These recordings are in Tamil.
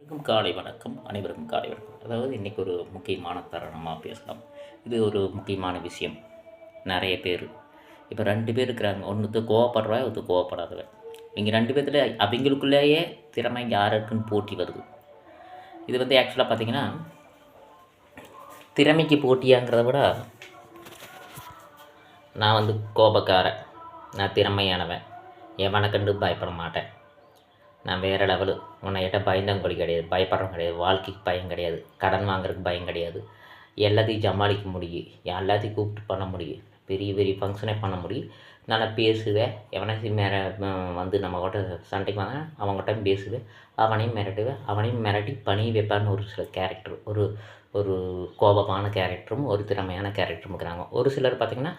அனைவருக்கும் காலை வணக்கம். அனைவருக்கும் காலை வணக்கம். அதாவது இன்றைக்கி ஒரு முக்கியமான தருணமாக பேசலாம். இது ஒரு முக்கியமான விஷயம். நிறைய பேர். இப்போ ரெண்டு பேர் இருக்கிறாங்க. ஒன்றுத்து கோவப்படுறவன் ஒருத்தர் கோவப்படாதவன் இவங்க ரெண்டு பேர்த்துல அவங்களுக்குள்ளேயே திறமை யாருக்குன்னு போட்டி வருது. இது வந்து ஆக்சுவலாக பார்த்திங்கன்னா திறமைக்கு போட்டியாங்கிறத விட நான் வந்து கோபக்காரன். நான் திறமையானவன். எவனை கண்டு பயப்பட மாட்டேன். நான் வேறு லெவலு உன்னை கிட்ட பயந்தவங்க கிடையாது. பயப்படுறவங்க கிடையாது. வாழ்க்கைக்கு பயம் கிடையாது. கடன் வாங்குறதுக்கு பயம் கிடையாது. எல்லாத்தையும் சமாளிக்க முடியும். எல்லாத்தையும் கூப்பிட்டு பண்ண முடியும். பெரிய பெரிய ஃபங்க்ஷனே பண்ண முடியும். நல்லா பேசுவேன். எவனையும் மிர வந்து நம்ம கிட்ட சண்டைக்கு வாங்க அவங்ககிட்ட பேசுவேன். அவனையும் மிரட்டுவேன். அவனையும் மிரட்டி பணிய வைப்பான்னு ஒரு சில கேரக்டர் ஒரு ஒரு கோபமான கேரக்டரும் ஒரு திறமையான கேரக்டரும் இருக்கிறாங்க. ஒரு சிலர் பார்த்திங்கன்னா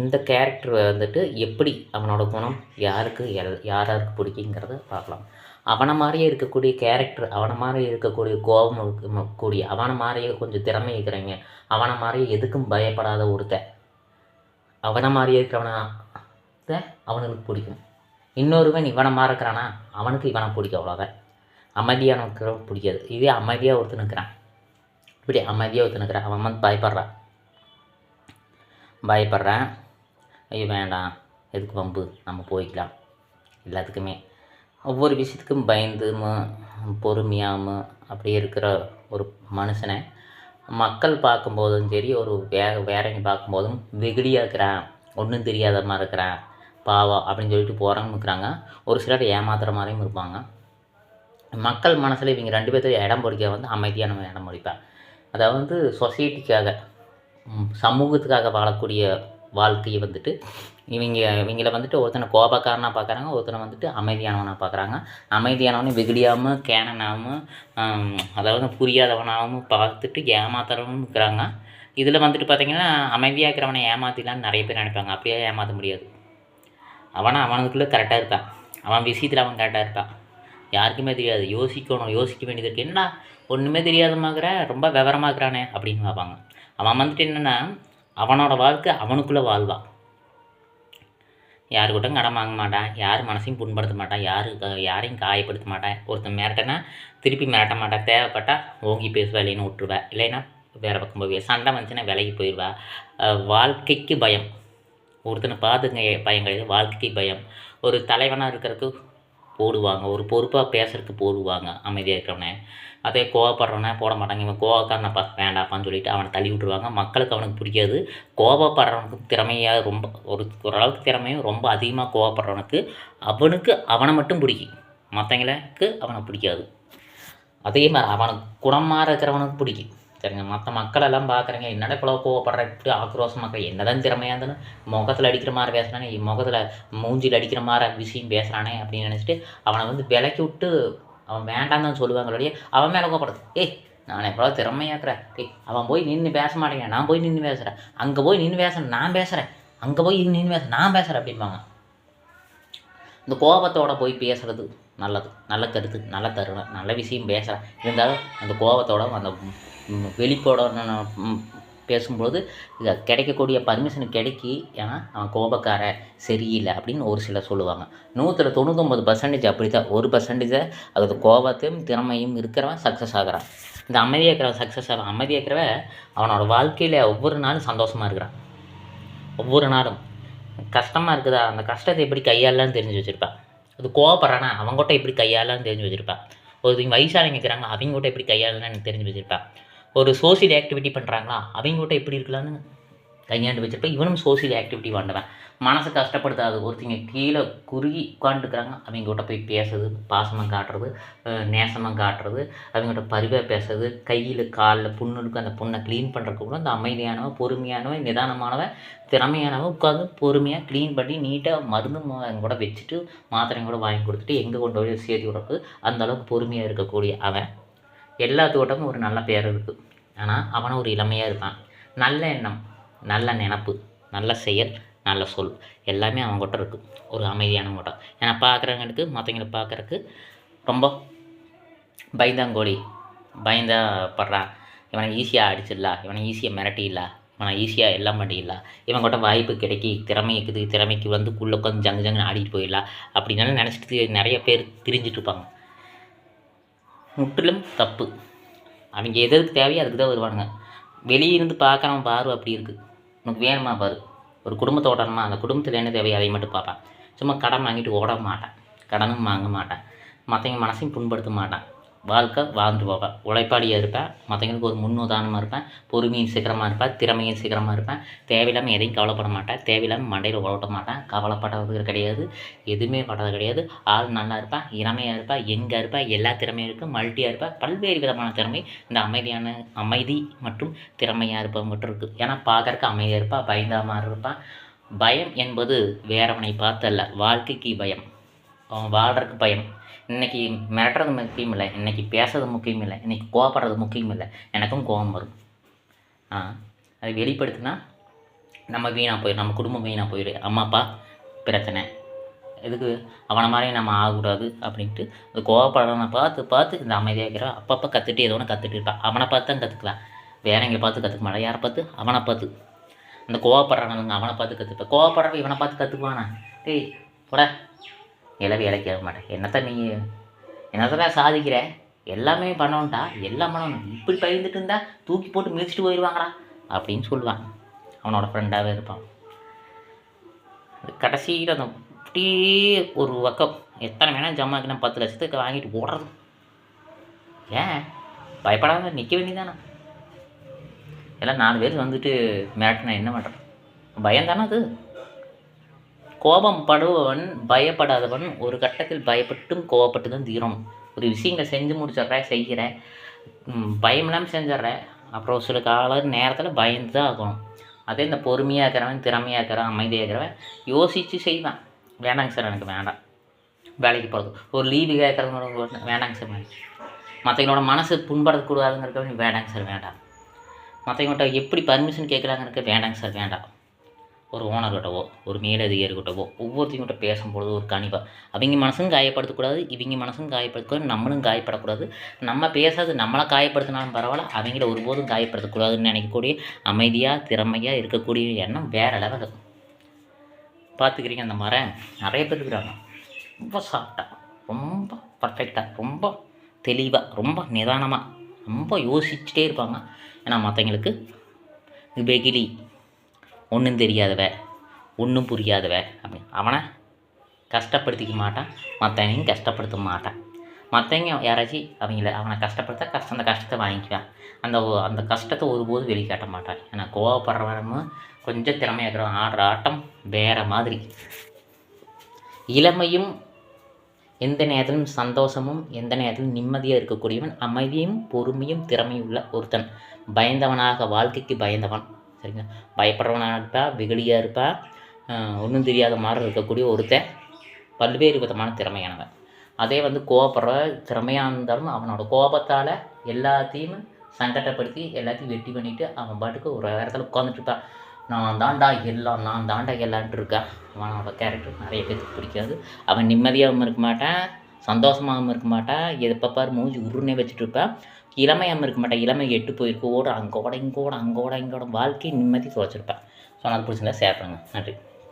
இந்த கேரக்டர் வந்துட்டு எப்படி அவனோட குணம் யாருக்கு எல் யார் யாருக்கு பிடிக்குங்கிறத பார்க்கலாம். அவனை மாதிரியே இருக்கக்கூடிய கேரக்டர் அவனை மாதிரி இருக்கக்கூடிய கோபம் கூடிய அவனை மாதிரியே கொஞ்சம் திறமை இருக்கிறவங்க அவனை மாதிரியே எதுக்கும் பயப்படாத ஒருத்தன் அவனை மாதிரியே இருக்கிறவனா அவனுக்கு பிடிக்கும். இன்னொருவன் இவனை மாதிரி இருக்கிறானா அவனுக்கு இவனை பிடிக்கும் அவ்வளோதான். அமைதியாக இருக்கிறவன் பிடிக்காது. இதே அமைதியாக ஒருத்தன் இருக்கிறான். இப்படி அமைதியாக ஒருத்தன் இருக்கிறான். அவன் வந்து பயப்படுறான். பயப்படுறேன். ஐயோ வேண்டாம். எதுக்கு பம்பு நம்ம போய்க்கலாம். எல்லாத்துக்குமே. ஒவ்வொரு விஷயத்துக்கும் பயந்தும் பொறுமையாகவும் அப்படி இருக்கிற ஒரு மனுஷனை மக்கள் பார்க்கும்போதும் சரி ஒரு வே வேறங்க பார்க்கும்போதும் வெகுளியாக இருக்கிறான். ஒன்றும் தெரியாத மாதிரி இருக்கிறான். பாவம் அப்படின்னு சொல்லிட்டு போகிறவங்க இருக்கிறாங்க. ஒரு சிலர் ஏமாத்துற மாதிரியும் இருப்பாங்க. மக்கள் மனசில் இவங்க ரெண்டு பேர்த்தையும் இடம் பிடிக்க வந்து அமைதியானவன் இடம் பிடிப்பேன். அதாவது வந்து சொசைட்டிக்காக சமூகத்துக்காக வாழக்கூடிய வாழ்க்கையை வந்துட்டு இவங்க இவங்கள வந்துட்டு ஒருத்தனை கோபக்காரனாக பார்க்குறாங்க ஒருத்தனை வந்துட்டு அமைதியானவனாக பார்க்குறாங்க அமைதியானவனே வெகுளியாமல் கேனனாகவும் அதாவது புரியாதவனாகவும் பார்த்துட்டு ஏமாத்துறவனும் இருக்கிறாங்க. இதில் வந்துட்டு பார்த்திங்கன்னா அமைதியாக இருக்கிறவனை ஏமாத்திடலான்னு நிறைய பேர் நினைப்பாங்க. அப்படியே ஏமாற்ற முடியாது. அவனை அவனுக்குள்ளே கரெக்டாக இருப்பான். அவன் விஷயத்தில் அவன் கரெக்டாக இருப்பான். யாருக்குமே தெரியாது. யோசிக்கணும் யோசிக்க வேண்டியது இருக்குது என்னடா ஒன்றுமே தெரியாதமாகற ரொம்ப விவரமாக இருக்கிறானே அப்படின்னு பார்ப்பாங்க. அவன் வந்துட்டு என்னென்னா அவனோட வாழ்க்கை அவனுக்குள்ளே வாழ்வான் யாருக்கிட்டும் கடன் வாங்க மாட்டான் யார் மனசையும் புண்படுத்த மாட்டான் யாரு யாரையும் காயப்படுத்த மாட்டான். ஒருத்தன் மிரட்டனா திருப்பி மிரட்ட மாட்டான். தேவைப்பட்டா ஓங்கி பேசுவா இல்லைன்னு விட்டுருவா. இல்லைன்னா வேறு பக்கம் போய் சண்டை வந்துச்சுன்னா விலகி போயிடுவா. வாழ்க்கைக்கு பயம். ஒருத்தனை பார்த்துங்க பயம் கிடையாது. வாழ்க்கைக்கு பயம். ஒரு தலைவனாக இருக்கிறதுக்கு போடுவாங்க. ஒரு பொறுப்பாக பேசுகிறதுக்கு போடுவாங்க. அமைதியாக இருக்கிறவனே. அதே கோவப்படுறவனே போட மாட்டாங்க. இவன் கோவக்காரனப்பா வேண்டாப்பான்னு சொல்லிட்டு அவனை தள்ளி விட்ருவாங்க மக்களுக்கு அவனுக்கு பிடிக்காது. கோவப்படுறவனுக்கு திறமையாக ரொம்ப ஒரு ஓரளவுக்கு திறமையும் ரொம்ப அதிகமாக கோவப்படுறவனுக்கு அவனுக்கு அவனை மட்டும் பிடிக்கும். மற்றவங்களுக்கு அவனை பிடிக்காது. அதே மாதிரி அவனுக்கு குணமாக இருக்கிறவனுக்கு பிடிக்கும். சரிங்க. மற்ற மக்களெல்லாம் பார்க்குறீங்க என்னடா இவ்வளோ கோவப்படுற இப்படி ஆக்ரோஷமாக என்னதான் திறமையாக இருந்தாலும் முகத்தில் அடிக்கிற மாதிரி பேசுகிறானே முகத்தில் மூஞ்சியில் அடிக்கிற மாதிரி விஷயம் பேசுகிறானே அப்படின்னு நினச்சிட்டு அவனை வந்து விலக்கி விட்டு அவன் வேண்டாம் தான் சொல்லுவாங்களே அவன் மேலே கோபப்படுது ஏய் நான் எவ்வளோ திறமையாக்குறேன் ஏய் அவன் போய் நின்று பேச மாட்டேங்க. நான் போய் நின்று பேசுகிறேன் அங்கே போய் நின்று பேசுகிறேன் நான் பேசுகிறேன் அங்கே போய் நின்று பேச நான் பேசுகிறேன் அப்படிம்பாங்க. இந்த கோபத்தோட போய் பேசுறது நல்லது. நல்ல கருத்து நல்ல தருணம் நல்ல விஷயம் பேசுகிறேன் இருந்தாலும் அந்த கோபத்தோட அந்த வெளிப்போட பேசும்போது இதை கிடைக்கக்கூடிய பர்மிஷன் கிடைக்கி ஏன்னா அவன் கோபக்காரன் சரியில்லை அப்படின்னு ஒரு சிலர் சொல்லுவாங்க. நூற்றில் தொண்ணூத்தொம்பது பர்சன்டேஜ் அப்படி தான் ஒரு பர்சன்டேஜை அது கோபத்தையும் திறமையும் இருக்கிறவன் சக்ஸஸ் ஆகிறான். இந்த அமைதியாக இருக்கிறவன் சக்ஸஸ் ஆகிறான். அமைதியாக இருக்கிறவன் அவனோட வாழ்க்கையில் ஒவ்வொரு நாளும் சந்தோஷமாக இருக்கிறான். ஒவ்வொரு நாளும். கஷ்டமாக இருக்குதா? அந்த கஷ்டத்தை எப்படி கையாளலான்னு தெரிஞ்சு வச்சுருப்பான். அது கோவப்படுறானா அவங்ககிட்ட எப்படி கையாளலான்னு தெரிஞ்சு வச்சுருப்பான். ஒரு வயசாளிங்க இருக்கிறாங்க அவங்ககிட்ட எப்படி கையாளலான்னு எனக்கு தெரிஞ்சு வச்சுருப்பான். ஒரு சோசியல் ஆக்டிவிட்டி பண்ணுறாங்களா அவங்ககிட்ட எப்படி இருக்கலான்னு கையாண்டு வச்சிருப்பேன். இவனும் சோசியல் ஆக்டிவிட்டி பண்ணுவேன் மனசை கஷ்டப்படுத்தாது ஒருத்தங்க கீழே குறுகி உட்காந்துருக்குறாங்க அவங்ககிட்ட போய் பேசுறது பாசமாக காட்டுறது நேசமாக காட்டுறது அவங்ககிட்ட பரிவாக பேசுறது கையில் காலில் புண்ணு இருக்கு அந்த புண்ணை க்ளீன் பண்ணுறதுக்கு கூட அந்த அமைதியானவன் பொறுமையானவன் நிதானமானவன் திறமையானவன் உட்காந்து பொறுமையாக க்ளீன் பண்ணி நீட்டாக மருந்து கூட வச்சுட்டு மாத்திரையும் கூட வாங்கி கொடுத்துட்டு எங்கே கொண்டு போய் சேர்த்து விடுறது அந்தளவுக்கு பொறுமையாக இருக்கக்கூடிய அவன். எல்லாத்தோட்டமும் ஒரு நல்ல பேர் இருக்குது ஆனால் அவனும் ஒரு இளமையாக இருப்பான் நல்ல எண்ணம் நல்ல நினப்பு நல்ல செயல் நல்ல சொல் எல்லாமே அவங்ககிட்ட இருக்குது ஒரு அமைதியான கூட்டம் ஏன்னா பார்க்குறவங்களுக்கு மற்றவங்களை பார்க்குறக்கு ரொம்ப பயந்தாங்கோடி பயந்தா படுறான் இவனை ஈஸியாக அடிச்சிடலாம் இவனை ஈஸியாக மிரட்டிடலாம் இவனை ஈஸியாக எல்லாம் பண்ணிடலாம் இவங்ககிட்ட வாய்ப்பு கிடைக்கி திறமை இருக்குது திறமைக்கு வந்து குள்ளே உட்காந்து ஜங்கு ஜங்குன்னு ஆடிட்டு போயிடலாம் அப்படின்னு நினச்சிட்டு நிறைய பேர் திரிஞ்சிட்டு இருப்பாங்க. முற்றிலும் தப்பு. அவங்க எதற்கு தேவையோ அதுக்கு தான் வருவானுங்க. வெளியே இருந்து பார்க்குறவன் பாரு அப்படி இருக்குது உனக்கு வேணுமா பாரு. ஒரு குடும்பத்தை ஓடணுமா அந்த குடும்பத்தில் என்ன தேவையோ அதை மட்டும் பார்ப்பேன். சும்மா கடன் வாங்கிட்டு ஓட மாட்டேன். கடனும் வாங்க மாட்டேன். மற்றவங்க மனசையும் புண்படுத்த மாட்டேன். வாழ்க்கை வாழ்ந்து போவேன் உழைப்பாடியாக இருப்பேன். மற்றவங்களுக்கு ஒரு முன்னுதாரணமாக இருப்பேன். பொறுமையும் சீக்கிரமாக இருப்பேன். திறமையும் சீக்கிரமாக இருப்பேன். தேவையில்லாமல் எதையும் கவலைப்பட மாட்டேன். தேவையில்லாமல் மண்டையில் ஓட்ட மாட்டேன். கவலைப்படாதது கிடையாது. எதுவுமே பட்டது கிடையாது. ஆள் நல்லா இருப்பேன். இளமையாக இருப்பேன். எங்கே இருப்பேன்? எல்லா திறமையும் இருக்குது மல்ட்டியாக இருப்பேன். பல்வேறு விதமான திறமை. இந்த அமைதியான அமைதி மற்றும் திறமையாக இருப்பேன் மட்டும் இருக்குது ஏன்னா பார்க்கறக்கு அமைதியாக இருப்பேன் பயந்த மாதிரி இருப்பேன் பயம் என்பது வேறவனை பார்த்தல்ல வாழ்க்கைக்கு பயம். அவன் வாழ்கிறதுக்கு பயம் இன்னைக்கு மிரட்டுறது முக்கியம் இல்லை. இன்றைக்கி பேசுறது முக்கியம் இல்லை. இன்றைக்கி கோவப்படுறது முக்கியம் இல்லை. எனக்கும் கோபம் வரும். ஆ அதை வெளிப்படுத்தினா நம்ம வீணாக போயிடும் நம்ம குடும்பம் வீணாக போயிடும் அம்மா அப்பா பிரச்சனை. எதுக்கு அவனை மாதிரி நம்ம ஆகக்கூடாது அப்படின்ட்டு அந்த கோவப்படுறவனை பார்த்து பார்த்து இந்த அமைதியாக இருக்கிறான் அப்பப்போ கற்றுட்டு ஏதோ ஒன்று கற்றுட்டு இருப்பான் அவனை பார்த்து தான் கற்றுக்கலாம் வேற எங்கே பார்த்து கற்றுக்க மாட்டான். யாரை பார்த்து? அவனை பார்த்து. அந்த கோவப்படுறவனுங்க அவனை பார்த்து கற்றுப்பேன் கோவப்படுறவன் இவனை பார்த்து கற்றுக்குவானா டேய் போட. எல்லாம் வேலைக்கு ஆக மாட்டேன். என்னத்த நீ என்னத்தான் சாதிக்கிற? எல்லாமே பண்ணணும்டா எல்லாம் பண்ணணும் இப்படி பயந்துட்டு இருந்தா தூக்கி போட்டு மிதிச்சிட்டு போயிடுவாங்கடா அப்படின்னு சொல்லுவான். அவனோட ஃப்ரெண்டாகவே இருப்பான். கடைசியில் அந்த அப்படியே ஒரு பக்கம் எத்தனை வேணால் ஜம்மாக்கினா பத்து லட்சத்துக்கு வாங்கிட்டு ஓடுறது. ஏன்? பயப்படாத நிற்க வேண்டியதானே எல்லாம் நாலு பேர் வந்துட்டு மிரட்டினா என்ன பண்ணுறேன் பயம் தானே அது. கோபம் படுபவன் பயப்படாதவன் ஒரு கட்டத்தில் பயப்பட்டும் கோவப்பட்டு தான் தீரும். ஒரு விஷயங்களை செஞ்சு முடிச்சிட்ற செய்கிற பயம் இல்லாமல் செஞ்சிடுற அப்புறம் சில கால நேரத்தில் பயந்து தான் ஆகணும். அதே இந்த பொறுமையாக இருக்கிறவன் திறமையாக இருக்கிறவன் அமைதியாக இருக்கிறவன் யோசித்து செய்வான். வேணாங்க சார் எனக்கு வேண்டாம். வேலைக்கு போகிறது ஒரு லீவு இருக்கிறவங்க வேணாங்க சார் வேண்டாம் மற்றவங்களோட மனசு புண்படக்கூடாதுங்கிறக்க வேண்டாங்க சார் வேண்டாம். மற்றவங்கள்ட்ட எப்படி பர்மிஷன் கேட்குறாங்கிறக்க வேண்டாங்க சார் வேண்டாம். ஒரு ஓனர்கிட்டவோ ஒரு மேலதிகாரிகிட்டவோ ஒவ்வொருத்தையும் பேசும்பொழுது ஒரு கனிவாக அவங்க மனசும் காயப்படுத்தக்கூடாது இவங்க மனசும் காயப்படுத்தக்கூடாது நம்மளும் காயப்படக்கூடாது. நம்ம பேசாது நம்மளை காயப்படுத்தினாலும் பரவாயில்ல அவங்கள ஒருபோதும் காயப்படுத்தக்கூடாதுன்னு நினைக்கக்கூடிய அமைதியாக திறமையாக இருக்கக்கூடிய எண்ணம் வேறு லெவல் பார்த்துக்கிறீங்க அந்த மரம் நிறைய பேர் இருக்கிறாங்க. ரொம்ப சாஃப்டாக ரொம்ப பர்ஃபெக்டாக ரொம்ப தெளிவாக ரொம்ப நிதானமாக ரொம்ப யோசிச்சுட்டே இருப்பாங்க. ஏன்னா மற்றவங்களுக்கு வெகிலி ஒன்றும் தெரியாதவ ஒன்றும் புரியாதவ அப்படி அவனை கஷ்டப்படுத்திக்க மாட்டான் மற்றவனையும் கஷ்டப்படுத்த மாட்டான். மற்றவங்க யாராச்சும் அவங்கள அவனை கஷ்டப்படுத்த கஷ்ட அந்த கஷ்டத்தை வாங்கிக்குவான். அந்த அந்த கஷ்டத்தை ஒருபோது வெளிக்காட்ட மாட்டான். ஏன்னா கோவப்படுறவனும் கொஞ்சம் திறமையாக இருக்கிறவன். ஆடுற ஆட்டம் வேற மாதிரி. இளமையும் எந்த நேரத்திலும் சந்தோஷமும் எந்த நேரத்திலும் நிம்மதியாக இருக்கக்கூடியவன் அமைதியும் பொறுமையும் திறமையும் உள்ள ஒருத்தன். பயந்தவனாக வாழ்க்கைக்கு பயந்தவன். சரிங்களா? பயப்படுறவனாக இருப்பா வெகுளியாக இருப்பா. ஒன்றும் தெரியாத மாதிரி இருக்கக்கூடிய ஒருத்தன் பல்வேறு விதமான திறமையானவன். அதே வந்து கோவப்படுற திறமையாக இருந்தாலும் அவனோட கோபத்தால் எல்லாத்தையும் சங்கடப்படுத்தி எல்லாத்தையும் வெட்டி பண்ணிவிட்டு அவன் பாட்டுக்கு ஒரு இடத்துல உட்காந்துட்ருப்பான் நான் தாண்டா எல்லாம் நான் தாண்டா எல்லான்ட்டு இருக்கான். அவனோட கேரக்டர் நிறைய பேருக்கு பிடிக்காது. அவன் நிம்மதியாகவும் இருக்க மாட்டான் சந்தோஷமாகவும் இருக்க மாட்டான். எப்போ பாரு மூஞ்சி உருன்னே வச்சுட்டு இருப்பான். இளமையாகவும் இருக்க மாட்டேன். இளமை எட்டு போயிருக்கு. ஓட அங்கோட இங்கோட அங்கோட இங்கோட வாழ்க்கையை நிம்மதி தொலைச்சிருப்பேன் ஸோ நான் பிடிச்சிருந்தா ஷேர் பண்ணுங்கள் நன்றி.